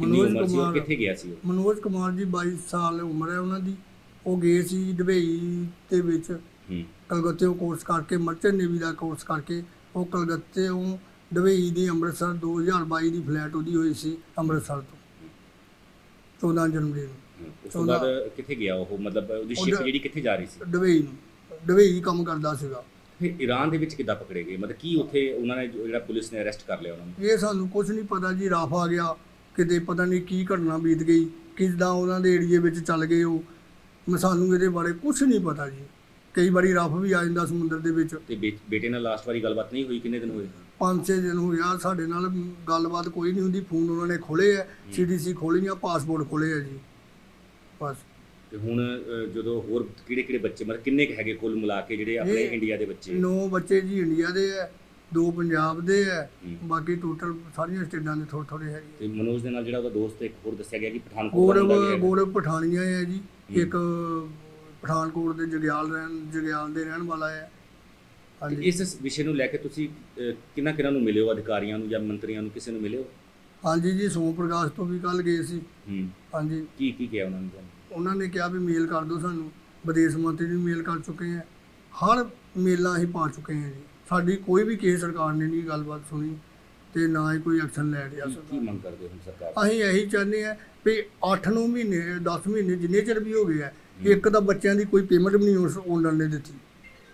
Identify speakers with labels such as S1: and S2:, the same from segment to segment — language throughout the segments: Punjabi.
S1: ਕਿੰਨੀ
S2: ਮਨੋਜ
S1: ਉਮਰ ਸੀ? ਔਰ
S2: ਕੁਮਾਰ।
S1: ਕਿੱਥੇ ਗਿਆ ਸੀ ਉਹ?
S2: ਮਨੋਜ ਕੁਮਾਰ ਜੀ 22 ਸਾਲ ਉਮਰ ਹੈ ਉਹਨਾਂ ਦੀ। ਉਹ ਗਏ ਸੀ ਦੁਬਈ ਦੇ ਵਿੱਚ।
S1: ਹੂੰ।
S2: ਕਲਕੱਤੇ ਕੋਰਸ ਕਰਕੇ ਮਰਚੈਂਟ ਨੇਵੀ ਦਾ ਕੋਰਸ ਕਰਕੇ। ਉਹ ਕਲਕੱਤੇ ਉਹ ਦੁਬਈ ਦੀ ਅੰਮ੍ਰਿਤਸਰ 2022 ਦੀ ਫਲੈਟ ਉਹਦੀ ਹੋਈ ਸੀ ਅੰਮ੍ਰਿਤਸਰ ਤੋਂ। 14 ਜਨਵਰੀ ਨੂੰ।
S1: ਹੂੰ। ਉਸ ਤੋਂ
S2: ਚੌਦਾਂ-
S1: ਬਾਅਦ ਕਿੱਥੇ ਗਿਆ ਉਹ? ਮਤਲਬ ਉਹਦੀ ਸ਼ਿਪ
S2: ਉਹਦਾ-
S1: ਜਿਹੜੀ ਕਿੱਥੇ ਜਾ ਰਹੀ ਸੀ?
S2: ਦੁਬਈ ਨੂੰ। ਦੁਬਈ ਕੰਮ ਕਰਦਾ ਸੀਗਾ।
S1: ਫਿਰ ਈਰਾਨ ਦੇ ਵਿੱਚ ਕਿੱਦਾਂ ਪਕੜੇ ਗਏ? ਮਤਲਬ ਕੀ ਉੱਥੇ ਉਹਨਾਂ ਨੇ ਜੋ- ਜਿਹੜਾ ਪੁਲਿਸ ਨੇ ਅਰੈਸਟ ਕਰ ਲਿਆ ਉਹਨਾਂ ਨੂੰ?
S2: ਇਹ ਸਾਨੂੰ ਕੁਝ ਨਹੀਂ ਪਤਾ ਜੀ ਰਫ ਆ ਗਿਆ। ਕਿਤੇ ਪਤਾ ਨਹੀਂ ਕੀ ਘਟਨਾ ਬੀਤ ਗਈ ਕਿੱਦਾਂ ਉਹਨਾਂ ਦੇ ਏਰੀਏ ਵਿੱਚ ਚੱਲ ਗਏ ਉਹ। ਮੈਂ ਸਾਨੂੰ ਇਹਦੇ ਬਾਰੇ ਕੁਝ ਨਹੀਂ ਪਤਾ ਜੀ। ਕਈ ਵਾਰੀ ਰਫ ਵੀ ਆ ਜਾਂਦਾ ਸਮੁੰਦਰ ਦੇ ਵਿੱਚ।
S1: ਤੇ ਬੇ- ਬੇਟੇ ਨਾਲ ਲਾਸਟ ਵਾਰੀ ਗੱਲਬਾਤ ਨਹੀਂ ਹੋਈ? ਕਿੰਨੇ ਦਿਨ ਹੋਏ?
S2: ਪੰਜ ਛੇ ਦਿਨ ਹੋ ਗਿਆ ਸਾਡੇ ਨਾਲ ਗੱਲਬਾਤ ਕੋਈ ਨਹੀਂ ਹੁੰਦੀ ਫੋਨ ਉਹਨਾਂ ਨੇ ਖੋਲੇ ਆ ਸੀਡੀਸੀ ਖੋਲੀਆਂ ਪਾਸਪੋਰਟ ਖੋਲੇ ਆ ਜੀ। ਬਸ।
S1: ਤੇ ਹੁਣ ਅ, ਜਦੋਂ ਹੋਰ ਕਿਹੜੇ ਕਿਹੜੇ ਬੱਚੇ ਮਤਲਬ ਕਿੰਨੇ ਕੁ ਹੈਗੇ ਕੁੱਲ ਮਿਲਾ ਕੇ ਜਿਹੜੇ ਆਪਣੇ
S2: ਇਹ-
S1: ਇੰਡੀਆ ਦੇ ਬੱਚੇ?
S2: ਨੌ ਬੱਚੇ ਜੀ ਇੰਡੀਆ ਦੇ ਆ। ਦੋ ਪੰਜਾਬ ਦੇ
S1: ਹੂੰ।
S2: ਬਾਕੀ ਟੋਟਲ ਸਾਰੀਆਂ ਸਟੇਟਾਂ ਦੇ ਥੋੜ੍ਹੇ ਥੋੜ੍ਹੇ ਹੈਗੇ।
S1: ਤੇ ਮਨੋਜ ਦੇ ਨਾਲ ਜਿਹੜਾ ਉਹਦਾ ਦੋਸਤ ਇੱਕ ਹੋਰ ਦੱਸਿਆ ਗਿਆ ਕਿ ਪਠਾਨਕੋਟ ਦਾ
S2: ਗੌਰਵ। ਗੌਰਵ ਪਠਾਨੀਆਂ ਹੈ ਜੀ। ਇੱਕ ਪਠਾਨਕੋਟ ਦੇ ਜਗਿਆਲ ਰਹਿਣ ਜਗਿਆਲ ਦੇ ਰਹਿਣ ਵਾਲਾ ਹੈ। ਹਾਂਜੀ।
S1: ਇਸ ਵਿਸ਼ੇ ਨੂੰ ਲੈ ਕੇ ਤੁਸੀਂ ਕਿੰਨਾ ਕਿੰਨਾ ਨੂੰ ਮਿਲੇ ਹੋ ਅਧਿਕਾਰੀਆਂ ਨੂੰ ਜਾਂ ਮੰਤਰੀਆਂ ਨੂੰ ਕਿਸੇ ਨੂੰ ਮਿਲੇ ਹੋ?
S2: ਹਾਂਜੀ ਜੀ ਸੋਮ ਪ੍ਰਕਾਸ਼ ਤੋਂ ਵੀ ਕੱਲ ਗਏ ਸੀ। ਹਾਂਜੀ।
S1: ਕੀ ਕੀ ਕਿਹਾ ਉਹਨਾਂ ਨੇ?
S2: ਉਹਨਾਂ ਨੇ ਕਿਹਾ ਵੀ ਮੇਲ ਕਰ ਦਿਓ ਸਾਨੂੰ। ਵਿਦੇਸ਼ ਮੰਤਰੀ ਨੂੰ ਮੇਲ ਕਰ ਚੁੱਕੇ ਆ ਹਰ ਮੇਲਾਂ ਅਸੀਂ ਪਾ ਚੁੱਕੇ ਆ ਜੀ। ਸਾਡੀ ਕੋਈ ਵੀ ਕਿਸੇ ਸਰਕਾਰ ਨੇ ਨਹੀਂ ਗੱਲਬਾਤ ਸੁਣੀ ਤੇ ਨਾ ਹੀ ਕੋਈ ਐਕਸ਼ਨ ਲੈ ਰਿਹਾ
S1: ਕੀ- ਕੀ
S2: ਸਰਕਾਰ
S1: ਮੰਗ ਕਰਦੇ ਹੋ ਹੁਣ ਸਰਕਾਰ?
S2: ਅਸੀਂ ਇਹੀ ਚਾਹੁੰਦੇ ਆ ਵੀ 8-9 ਮਹੀਨੇ 10 ਮਹੀਨੇ ਜਿੰਨੇ ਚਿਰ ਵੀ ਹੋ ਗਏ ਆ ਇੱਕ ਤਾਂ ਬੱਚਿਆਂ ਦੀ ਕੋਈ ਪੇਮੈਂਟ ਵੀ ਨਹੀਂ ਉਸ ਓਨਰ ਨੇ ਦਿੱਤੀ।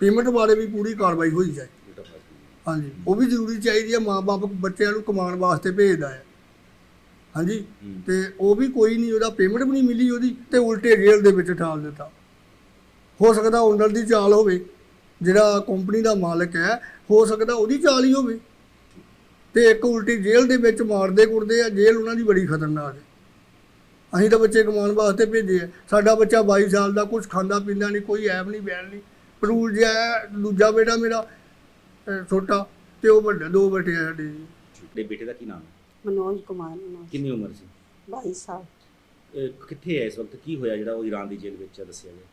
S2: ਪੇਮੈਂਟ ਬਾਰੇ ਵੀ ਪੂਰੀ ਕਾਰਵਾਈ ਹੋਈ ਜਾਏ। ਹਾਂਜੀ ਉਹ ਵੀ ਜ਼ਰੂਰੀ ਚਾਹੀਦੀ ਹੈ ਮਾਪੇ ਬੱਚਿਆਂ ਨੂੰ ਕਮਾਉਣ ਵਾਸਤੇ ਭੇਜਦਾ ਹੈ ਹਾਂਜੀ। ਤੇ ਉਹ ਵੀ ਕੋਈ ਨਹੀਂ ਉਹਦਾ ਪੇਮੈਂਟ ਵੀ ਨਹੀਂ ਮਿਲੀ ਉਹਦੀ ਤੇ ਉਲਟੇ ਜੇਲ੍ਹ ਦੇ ਵਿੱਚ ਠਾਲ ਦਿੱਤਾ। ਹੋ ਸਕਦਾ ਓਨਰ ਦੀ ਚਾਲ ਹੋਵੇ। ਜਿਹੜਾ ਕੰਪਨੀ ਦਾ ਮਾਲਕ ਹੈ ਹੋ ਸਕਦਾ ਉਹਦੀ ਚਾਲ ਹੀ ਹੋਵੇ। ਤੇ ਇੱਕ ਉਲਟੀ ਜੇਲ੍ਹ ਦੇ ਵਿੱਚ ਮਾਰਦੇ ਕੁੱਟਦੇ ਆ ਜੇਲ੍ਹ ਉਹਨਾਂ ਦੀ ਬੜੀ ਖਤਰਨਾਕ ਹੈ। ਅਸੀਂ ਤਾਂ ਬੱਚੇ ਕਮਾਉਣ ਵਾਸਤੇ ਭੇਜੇ ਆ। ਸਾਡਾ ਬੱਚਾ 22 ਸਾਲ ਦਾ ਕੁਝ ਖਾਂਦਾ ਪੀਂਦਾ ਨਹੀਂ ਕੋਈ ਐਬ ਨਹੀਂ ਬੈਣ ਨਹੀਂ। ਪਰੂਲ ਜਿਹਾ ਦੂਜਾ ਬੇਟਾ ਮੇਰਾ ਛੋਟਾ ਤੇ ਉਹ ਵੱਡਾ ਦੋ ਬੇਟੇ ਆ ਸਾਡੇ। ਜੀ
S1: ਤੇ ਬੇਟੇ ਦਾ ਕੀ ਨਾਮ ਹੈ?
S3: ਮਨੋਜ ਕੁਮਾਰ ਮਨੋਜ
S1: ਕਿੰਨੀ ਉਮਰ ਸੀ?
S3: 22 ਸਾਲ।
S1: ਕਿੱਥੇ ਹੈ ਇਸ ਵਕਤ? ਕੀ ਹੋਇਆ ਜਿਹੜਾ ਉਹ ਈਰਾਨ ਦੀ ਜੇਲ੍ਹ ਵਿੱਚ ਹੈ ਦੱਸਿਆ ਗਿਆ?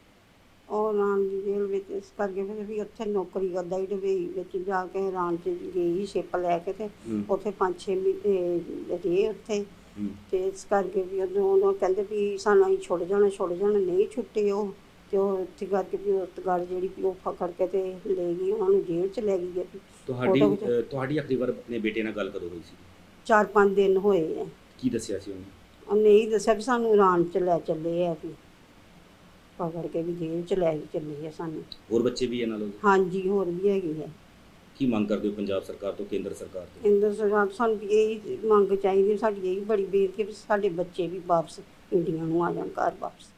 S3: ਉਹ ਰਾਂ ਦੀ ਜੇਲ੍ਹ ਵਿੱਚ ਇਸ ਕਰਕੇ ਫਿਰ ਵੀ ਉੱਥੇ ਨੌਕਰੀ ਕਰਦਾ ਹੀ ਡਬਈ ਵਿੱਚ ਜਾ ਕੇ ਰਾਂ ਚ ਗਈ ਸ਼ਿਪ ਲੈ ਕੇ ਤੇ
S1: ਹੂੰ।
S3: ਉੱਥੇ 5-6 ਮਹੀਨੇ ਰਹੇ ਉੱਥੇ।
S1: ਹੂੰ।
S3: ਤੇ ਇਸ ਕਰਕੇ ਵੀ ਉਦੋਂ ਉਹ ਕਹਿੰਦੇ ਵੀ ਸਾਨੂੰ ਹੀ ਛੁੱਟ ਜਾਣਾ ਛੁੱਟ ਜਾਣਾ ਨਹੀਂ ਛੁੱਟੇ ਉਹ। ਤੇ ਉਹ ਇੱਥੇ ਕਰਕੇ ਵੀ ਉਸ ਗੱਲ ਜਿਹੜੀ ਵੀ ਉਹ ਫਕੜ ਕੇ ਤੇ ਲੈ ਗਈ ਉਹਨਾਂ ਨੂੰ ਜੇਲ੍ਹ ਚ ਲੈ ਗਈ ਹੈ
S1: ਤੁਹਾਡੀ
S3: ਫੋਟੋ
S1: ਤੁਹਾਡੀ ਆਖਰੀ ਵਾਰ ਆਪਣੇ ਬੇਟੇ ਨਾਲ ਗੱਲ ਕਦੋਂ ਹੋਈ ਸੀ?
S3: ਚਾਰ ਪੰਜ ਦਿਨ ਹੋਏ ਆ।
S1: ਕੀ ਦੱਸਿਆ ਸੀ ਉਹਨੇ?
S3: ਉਹਨੇ ਇਹ ਦੱਸਿਆ ਵੀ ਸਾਨੂੰ ਇਰਾਨ ਚ ਲੈ ਚੱਲੇ ਆ ਵੀ। ਪਕੜ ਕੇ ਵੀ ਜੇਲ੍ਹ ਚ ਲੈ ਕੇ ਚੱਲੇ ਆ ਸਾਨੂੰ।
S1: ਹੋਰ ਬੱਚੇ ਵੀ ਇਹਨਾਂ ਨਾਲ
S3: ਹਾਂਜੀ ਹੋਰ ਵੀ ਹੈਗੀ ਹੈ
S1: ਕੀ ਮੰਗ ਕਰਦੇ ਹੋ ਪੰਜਾਬ ਸਰਕਾਰ ਤੋਂ ਕੇਂਦਰ ਸਰਕਾਰ ਤੋਂ?
S3: ਇੰਦਰ ਸਰਕਾਰ ਤੋਂ ਸਾਨੂੰ ਵੀ ਇਹ ਮੰਗ ਚਾਹੀਦੀ ਸਾਡੀ ਇਹ ਬੜੀ ਬੇਨਤੀ ਹੈ ਵੀ ਸਾਡੇ ਬੱਚੇ ਵੀ ਵਾਪਸ ਇੰਡੀਆ ਨੂੰ ਆ ਜਾਣ ਘਰ ਵਾਪਸ।